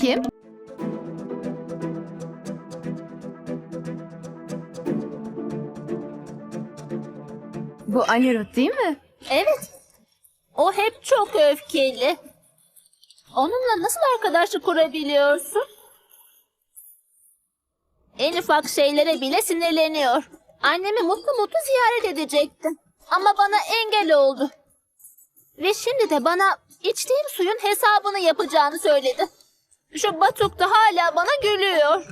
Kim? Bu Anirudh değil mi? Evet. O hep çok öfkeli. Onunla nasıl arkadaşlık kurabiliyorsun? En ufak şeylere bile sinirleniyor. Annemi mutlu mutlu ziyaret edecektim. Ama bana engel oldu. Ve şimdi de bana içtiğim suyun hesabını yapacağını söyledi. Şu Batuk da hala bana gülüyor.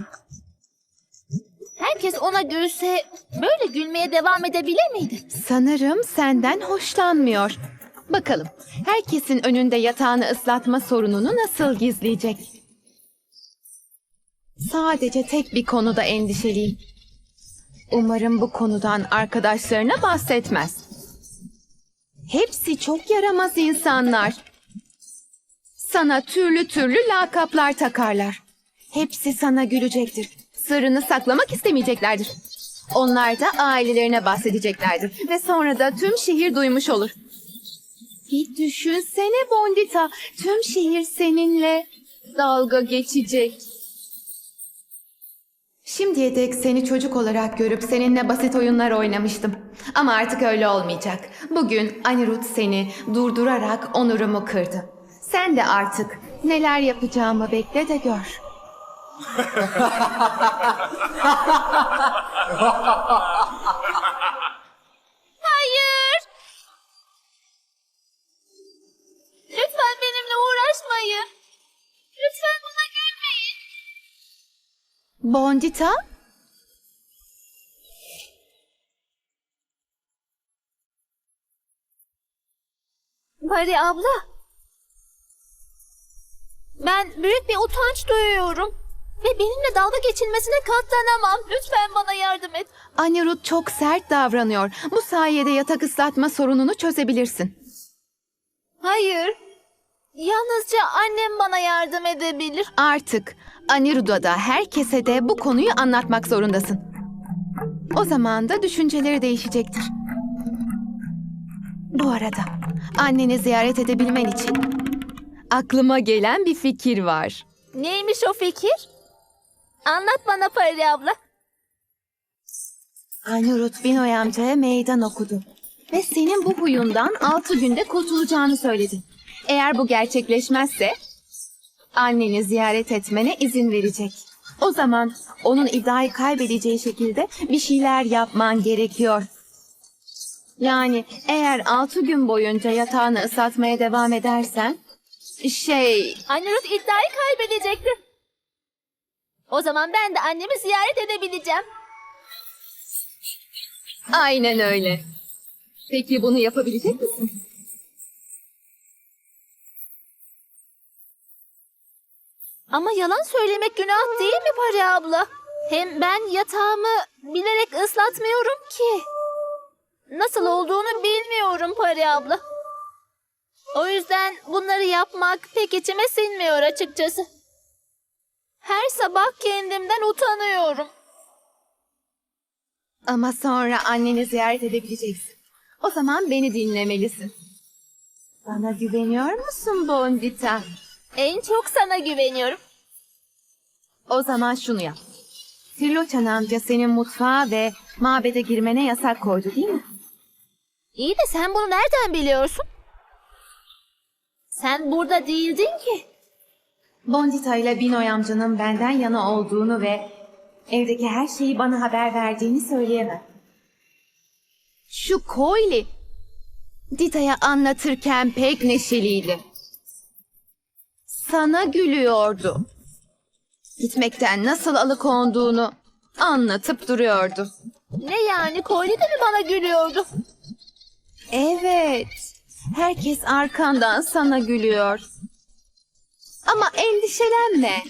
Herkes ona gülse böyle gülmeye devam edebilir miydi? Sanırım senden hoşlanmıyor. Bakalım herkesin önünde yatağını ıslatma sorununu nasıl gizleyecek? Sadece tek bir konuda endişeliyim. Umarım bu konudan arkadaşlarına bahsetmez. Hepsi çok yaramaz insanlar. Sana türlü türlü lakaplar takarlar. Hepsi sana gülecektir. Sırrını saklamak istemeyeceklerdir. Onlar da ailelerine bahsedeceklerdir. Ve sonra da tüm şehir duymuş olur. Bir düşünsene Bondita. Tüm şehir seninle dalga geçecek. Şimdiye dek seni çocuk olarak görüp seninle basit oyunlar oynamıştım. Ama artık öyle olmayacak. Bugün Anirudh seni durdurarak onurumu kırdı. Sen de artık neler yapacağımı bekle de gör. Hayır. Lütfen benimle uğraşmayın. Lütfen buna gülmeyin. Bondita? Pari abla. Ben büyük bir utanç duyuyorum. Ve benimle dalga geçilmesine katlanamam. Lütfen bana yardım et. Anirudh çok sert davranıyor. Bu sayede yatak ıslatma sorununu çözebilirsin. Hayır. Yalnızca annem bana yardım edebilir. Artık Anirudh'a da herkese de bu konuyu anlatmak zorundasın. O zaman da düşünceleri değişecektir. Bu arada anneni ziyaret edebilmen için aklıma gelen bir fikir var. Neymiş o fikir? Anlat bana Pari abla. Anirudh Binoy amcaya meydan okudu. Ve senin bu huyundan altı günde kurtulacağını söyledi. Eğer bu gerçekleşmezse anneni ziyaret etmene izin verecek. O zaman onun iddiayı kaybedeceği şekilde bir şeyler yapman gerekiyor. Yani eğer altı gün boyunca yatağını ıslatmaya devam edersen şey Anirudh iddiayı kaybedecekti. O zaman ben de annemi ziyaret edebileceğim. aynen öyle. Peki bunu yapabilecek misin? Ama yalan söylemek günah değil mi Pari abla? Hem ben yatağımı bilerek ıslatmıyorum ki. Nasıl olduğunu bilmiyorum Pari abla. O yüzden bunları yapmak pek içime sinmiyor açıkçası. Her sabah kendimden utanıyorum. Ama sonra anneni ziyaret edebileceksin. O zaman beni dinlemelisin. Bana güveniyor musun Bondita? En çok sana güveniyorum. O zaman şunu yap. Tirloçan amca senin mutfağa ve mabede girmene yasak koydu değil mi? İyi de sen bunu nereden biliyorsun? Sen burada değildin ki. Bondita ile Binoy amcanın benden yana olduğunu ve evdeki her şeyi bana haber verdiğini söyleyemem. Şu Koyli Dita'ya anlatırken pek neşeliydi. Sana gülüyordu. Gitmekten nasıl alıkonduğunu anlatıp duruyordu. Ne yani Koyli de mi bana gülüyordu? Evet. Herkes arkandan sana gülüyor. Ama endişelenme.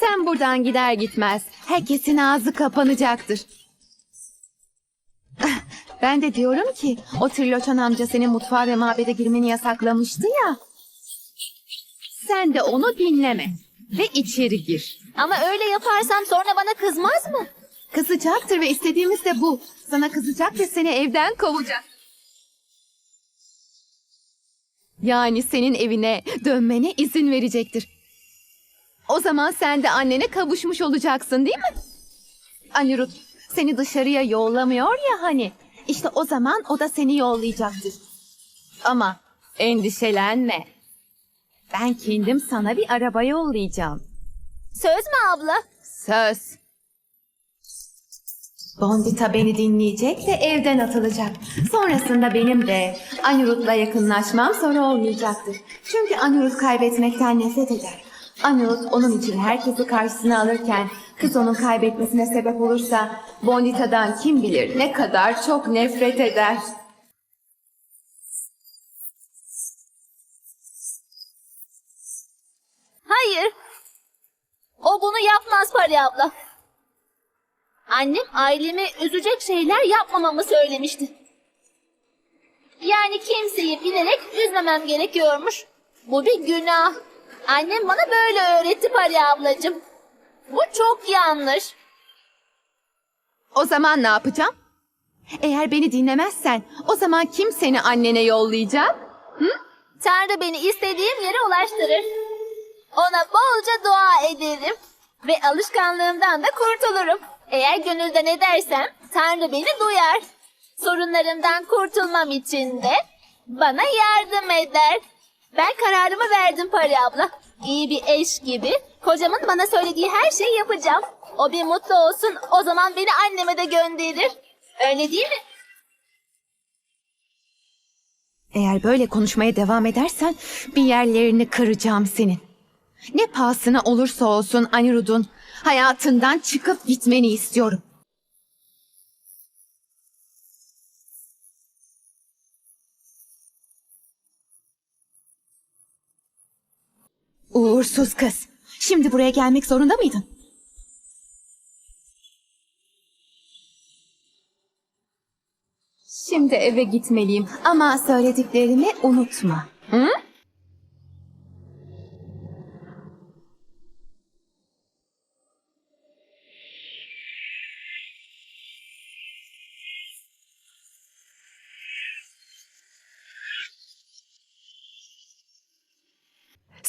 Sen buradan gider gitmez herkesin ağzı kapanacaktır. Ah, Ben de diyorum ki o Triloçan amca senin mutfağa ve mabede girmeni yasaklamıştı ya. Sen de onu dinleme ve içeri gir. Ama öyle yaparsam sonra bana kızmaz mı? Kızacaktır ve istediğimiz de bu. Sana kızacak ve seni evden kovacak. Yani senin evine dönmene izin verecektir. O zaman sen de annene kavuşmuş olacaksın değil mi? Anirut seni dışarıya yollamıyor ya hani. İşte o zaman o da seni yollayacaktır. Ama endişelenme. Ben kendim sana bir araba yollayacağım. Söz mü abla? Söz. Bondita beni dinleyecek ve evden atılacak. Sonrasında benim de Anirud'la yakınlaşmam soru olmayacaktır. Çünkü Anirud kaybetmekten nefret eder. Anirud onun için herkesi karşısına alırken kız onun kaybetmesine sebep olursa Bondita'dan kim bilir ne kadar çok nefret eder. Hayır. O bunu yapmaz Pari abla. Annem ailemi üzecek şeyler yapmamamı söylemişti. Yani kimseyi bilerek üzmemem gerekiyormuş. Bu bir günah. Annem bana böyle öğretti Pari ablacığım. Bu çok yanlış. O zaman ne yapacağım? Eğer beni dinlemezsen o zaman kim seni annene yollayacak? Tanrı beni istediğim yere ulaştırır. Ona bolca dua ederim. Ve alışkanlığımdan da kurtulurum. Eğer gönülden edersem Tanrı beni duyar. Sorunlarımdan kurtulmam için de bana yardım eder. Ben kararımı verdim Pari abla. İyi bir eş gibi kocamın bana söylediği her şeyi yapacağım. O bir mutlu olsun o zaman beni anneme de gönderir. Öyle değil mi? Eğer böyle konuşmaya devam edersen bir yerlerini kıracağım senin. Ne pahasına olursa olsun Anirud'un hayatından çıkıp gitmeni istiyorum. Uğursuz kız. Şimdi buraya gelmek zorunda mıydın? Şimdi eve gitmeliyim ama söylediklerimi unutma. Hı?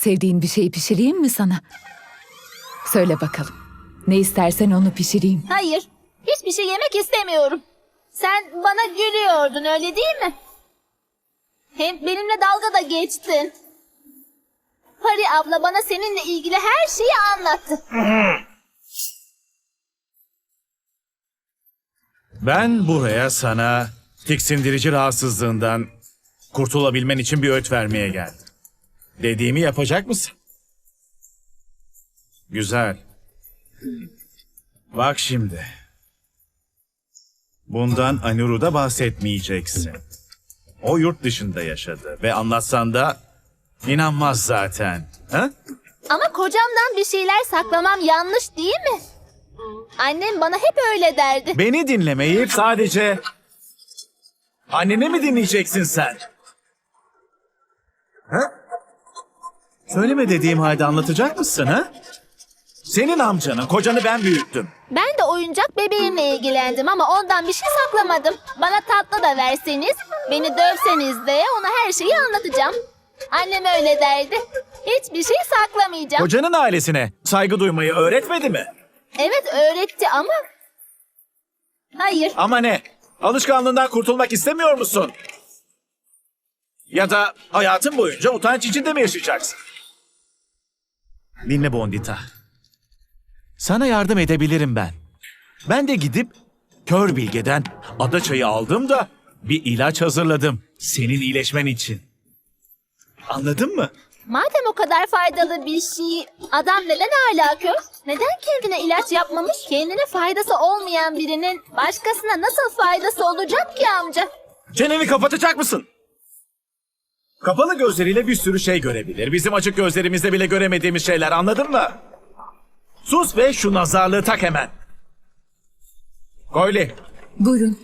Sevdiğin bir şey pişireyim mi sana? Söyle bakalım. Ne istersen onu pişireyim. Hayır. Hiçbir şey yemek istemiyorum. Sen bana gülüyordun öyle değil mi? Hem benimle dalga da geçtin. Pari abla bana seninle ilgili her şeyi anlattı. Ben buraya sana tiksindirici rahatsızlığından kurtulabilmen için bir öğüt vermeye geldim. Dediğimi yapacak mısın? Güzel. Bak şimdi. Bundan Anirud'a bahsetmeyeceksin. O yurt dışında yaşadı ve anlatsan da inanmaz zaten. Ha? Ama kocamdan bir şeyler saklamam yanlış değil mi? Annem bana hep öyle derdi. Beni dinlemeyip sadece anneni mi dinleyeceksin sen? Ha? Söyleme dediğim halde anlatacak mısın ha? Senin amcanın kocanı ben büyüttüm. Ben de oyuncak bebeğimle ilgilendim ama ondan bir şey saklamadım. Bana tatlı da verseniz, beni dövseniz de ona her şeyi anlatacağım. Annem öyle derdi. Hiçbir şey saklamayacağım. Kocanın ailesine saygı duymayı öğretmedi mi? Evet öğretti ama... Hayır. Ama ne? Alışkanlığından kurtulmak istemiyor musun? Ya da hayatın boyunca utanç içinde mi yaşayacaksın? Dinle Bondita. Sana yardım edebilirim ben. Ben de gidip kör bilgeden ada çayı aldım da bir ilaç hazırladım. Senin iyileşmen için. Anladın mı? Madem o kadar faydalı bir şey, adam neden hala kör? Neden kendine ilaç yapmamış? Kendine faydası olmayan birinin başkasına nasıl faydası olacak ki amca? Çeneni kapatacak mısın? Kapalı gözleriyle bir sürü şey görebilir. Bizim açık gözlerimizle bile göremediğimiz şeyler anladın mı? Sus ve şu nazarlığı tak hemen. Koyli, Buyurun.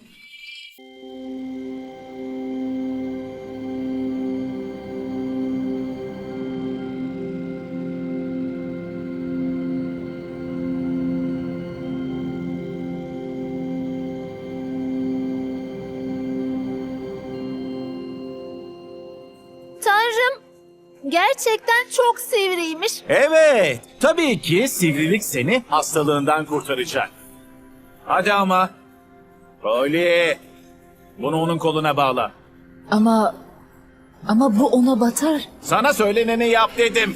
Gerçekten çok sivriymiş. Evet, tabii ki sivrilik seni hastalığından kurtaracak. Hadi ama. Rolly, bunu onun koluna bağla. Ama ama bu ona batar. Sana söyleneni yap dedim.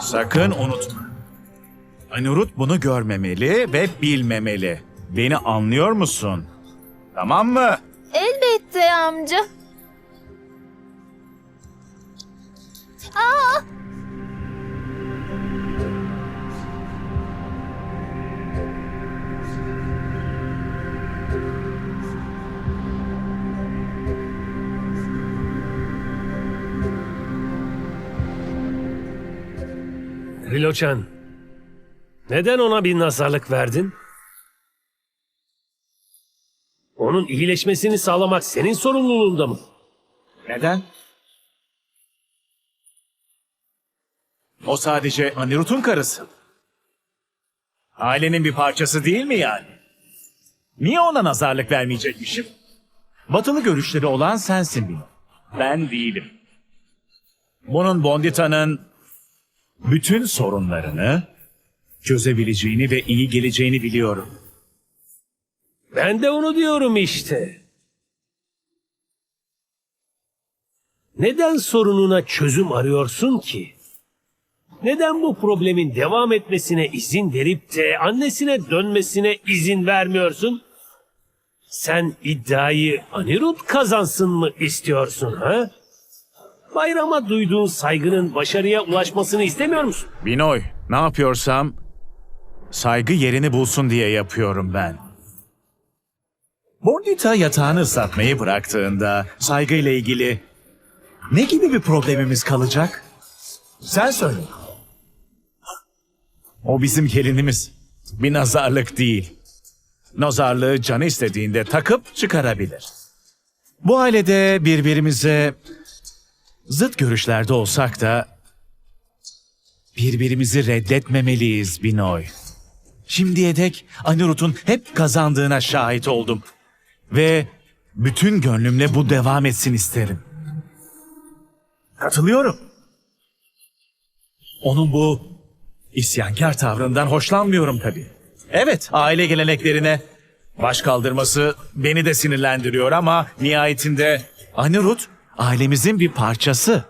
Sakın unutma. Anirut bunu görmemeli ve bilmemeli. Beni anlıyor musun? Tamam mı? Elbette amca. Aa! Riloçan, neden ona bir nazarlık verdin? Onun iyileşmesini sağlamak senin sorumluluğunda mı? Neden? O sadece Anirud'un karısı. Ailenin bir parçası değil mi yani? Niye ona nazarlık vermeyecekmişim? Batılı görüşleri olan sensin Bino. Ben değilim. Bunun Bondita'nın bütün sorunlarını çözebileceğini ve iyi geleceğini biliyorum. Ben de onu diyorum işte. Neden sorununa çözüm arıyorsun ki? Neden bu problemin devam etmesine izin verip de annesine dönmesine izin vermiyorsun? Sen iddiayı Anirud kazansın mı istiyorsun ha? Bayrama duyduğun saygının başarıya ulaşmasını istemiyor musun? Binoy, ne yapıyorsam saygı yerini bulsun diye yapıyorum ben. Bondita yatağını ıslatmayı bıraktığında saygıyla ilgili ne gibi bir problemimiz kalacak? Sen söyle. O bizim gelinimiz. Bir nazarlık değil. Nazarlığı canı istediğinde takıp çıkarabilir. Bu ailede birbirimize zıt görüşlerde olsak da Birbirimizi reddetmemeliyiz Binoy. Şimdiye dek Anirud'un hep kazandığına şahit oldum. Ve bütün gönlümle bu devam etsin isterim. Katılıyorum. Onun bu isyankar tavrından hoşlanmıyorum tabii. Evet, aile geleneklerine baş kaldırması beni de sinirlendiriyor ama nihayetinde Anirud ailemizin bir parçası.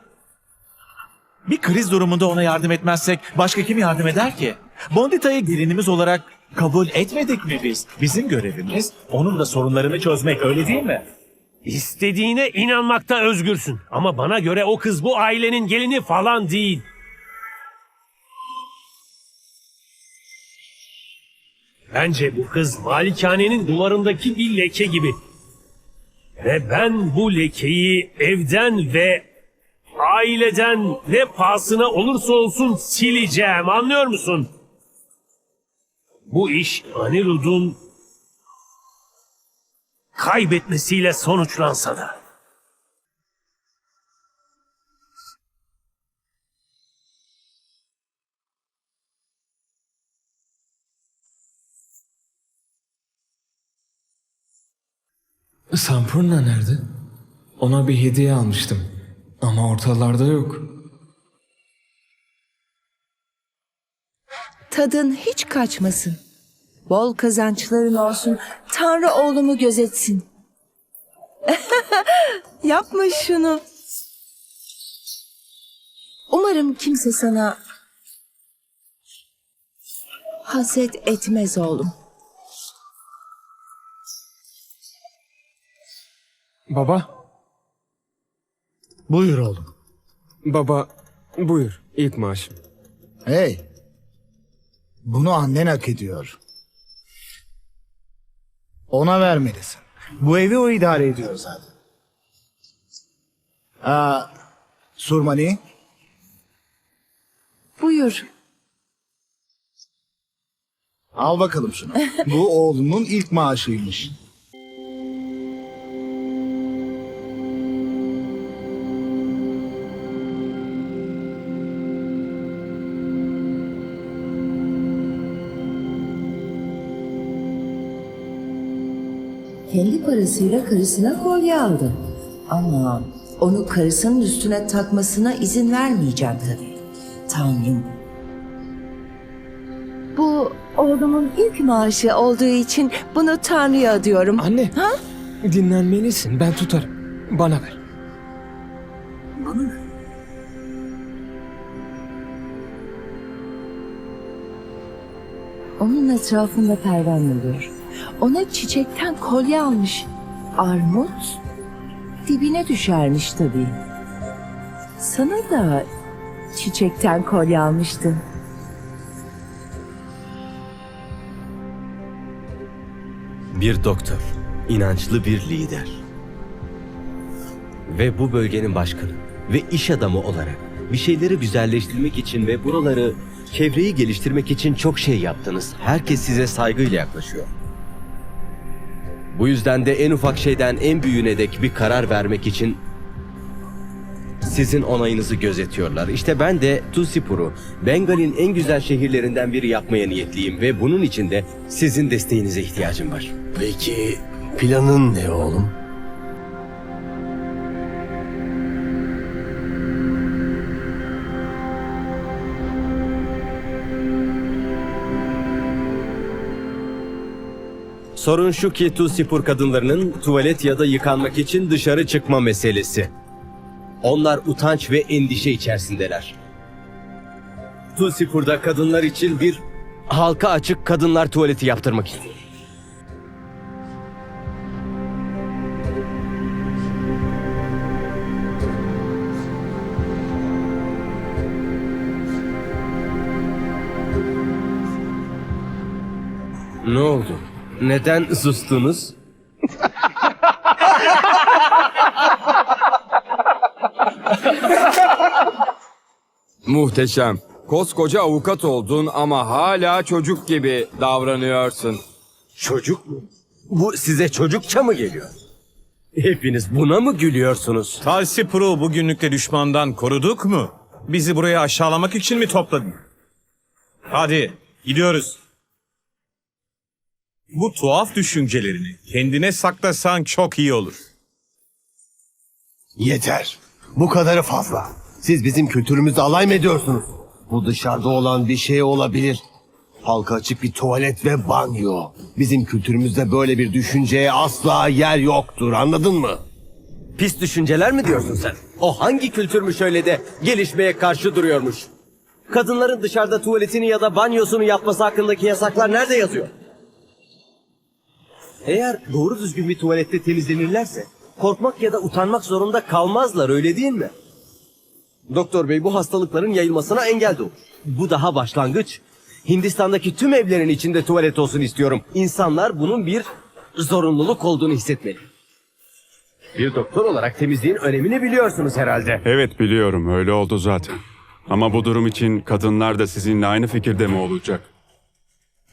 Bir kriz durumunda ona yardım etmezsek başka kim yardım eder ki? Bondita'yı gelinimiz olarak kabul etmedik mi biz? Bizim görevimiz onun da sorunlarını çözmek öyle değil mi? İstediğine inanmakta özgürsün. Ama bana göre o kız bu ailenin gelini falan değil. Bence bu kız malikanenin duvarındaki bir leke gibi. Ve ben bu lekeyi evden ve aileden ne pahasına olursa olsun sileceğim anlıyor musun? Bu iş Anirud'un kaybetmesiyle sonuçlansa da. Sampurna nerede? Ona bir hediye almıştım. Ama ortalarda yok. Tadın hiç kaçmasın. Bol kazançların olsun. Tanrı oğlumu gözetsin. Yapma şunu. Umarım kimse sana haset etmez oğlum. Baba. Buyur oğlum. Baba buyur ilk maaşım. Hey. Bunu annen hak ediyor. Ona vermelisin. Bu evi o idare ediyor zaten. Aa, Surmani, Buyur. al bakalım şunu. Bu oğlunun ilk maaşıymış. Kendi parasıyla karısına kolye aldı. Ama onu karısının üstüne takmasına izin vermeyeceğim tabii. Tanrım. Bu oğlumun ilk maaşı olduğu için bunu Tanrı'ya adıyorum. Anne. Dinlenmelisin. Ben tutarım. Bana ver. Onun etrafında pervan oluyor. Ona çiçekten kolye almış. Armut dibine düşermiş tabii. Sana da çiçekten kolye almıştım. Bir doktor, inançlı bir lider. Ve bu bölgenin başkanı ve iş adamı olarak bir şeyleri güzelleştirmek için ve buraları, çevreyi geliştirmek için çok şey yaptınız. Herkes size saygıyla yaklaşıyor. Bu yüzden de en ufak şeyden en büyüğüne dek bir karar vermek için sizin onayınızı gözetiyorlar. İşte ben de Tusipur'u Bengal'in en güzel şehirlerinden biri yapmaya niyetliyim ve bunun için de sizin desteğinize ihtiyacım var. Peki planın ne oğlum? Sorun şu ki Tusipur kadınlarının tuvalet ya da yıkanmak için dışarı çıkma meselesi. Onlar utanç ve endişe içerisindeler. Tusipur'da kadınlar için bir halka açık kadınlar tuvaleti yaptırmak istiyor. Ne oldu? Neden sustunuz? Muhteşem. Koskoca avukat oldun ama hala çocuk gibi davranıyorsun. Çocuk mu? Bu size çocukça mı geliyor? Hepiniz buna mı gülüyorsunuz? Talsipur'u bugünlükte düşmandan koruduk mu? Bizi buraya aşağılamak için mi topladın? Hadi gidiyoruz. Bu tuhaf düşüncelerini kendine saklasan çok iyi olur. Yeter. Bu kadarı fazla. Siz bizim kültürümüzle alay mı ediyorsunuz? Bu dışarıda olan bir şey olabilir. Halka açık bir tuvalet ve banyo. Bizim kültürümüzde böyle bir düşünceye asla yer yoktur anladın mı? Pis düşünceler mi diyorsun sen? O hangi kültürmüş öyle de gelişmeye karşı duruyormuş? Kadınların dışarıda tuvaletini ya da banyosunu yapması hakkındaki yasaklar nerede yazıyor? Eğer doğru düzgün bir tuvalette temizlenirlerse korkmak ya da utanmak zorunda kalmazlar öyle değil mi? Doktor bey bu hastalıkların yayılmasına engel de olur. Bu daha başlangıç. Hindistan'daki tüm evlerin içinde tuvalet olsun istiyorum. İnsanlar bunun bir zorunluluk olduğunu hissetmeli. Bir doktor olarak temizliğin önemini biliyorsunuz herhalde. Evet biliyorum öyle oldu zaten. Ama bu durum için kadınlar da sizinle aynı fikirde mi olacak?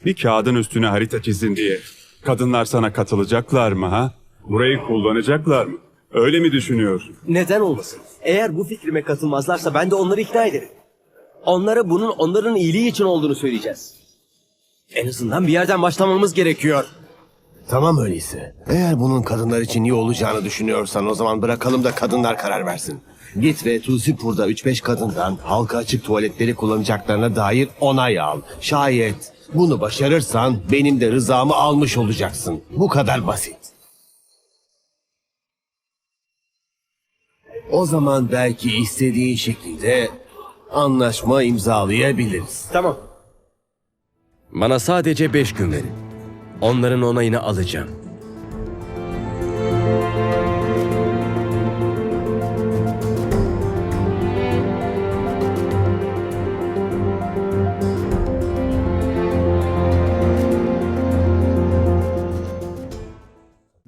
Bir kağıdın üstüne harita çizin diye. Kadınlar sana katılacaklar mı ha? Burayı kullanacaklar mı? Öyle mi düşünüyorsun? Neden olmasın? Eğer bu fikrime katılmazlarsa ben de onları ikna ederim. Onlara bunun onların iyiliği için olduğunu söyleyeceğiz. En azından bir yerden başlamamız gerekiyor. Tamam öyleyse. Eğer bunun kadınlar için iyi olacağını düşünüyorsan o zaman bırakalım da kadınlar karar versin. Git ve Tulsipur'da 3-5 kadından halka açık tuvaletleri kullanacaklarına dair onay al. Şayet bunu başarırsan benim de rızamı almış olacaksın. Bu kadar basit. O zaman belki istediğin şekilde anlaşma imzalayabiliriz. Tamam. Bana sadece beş gün verin. Onların onayını alacağım.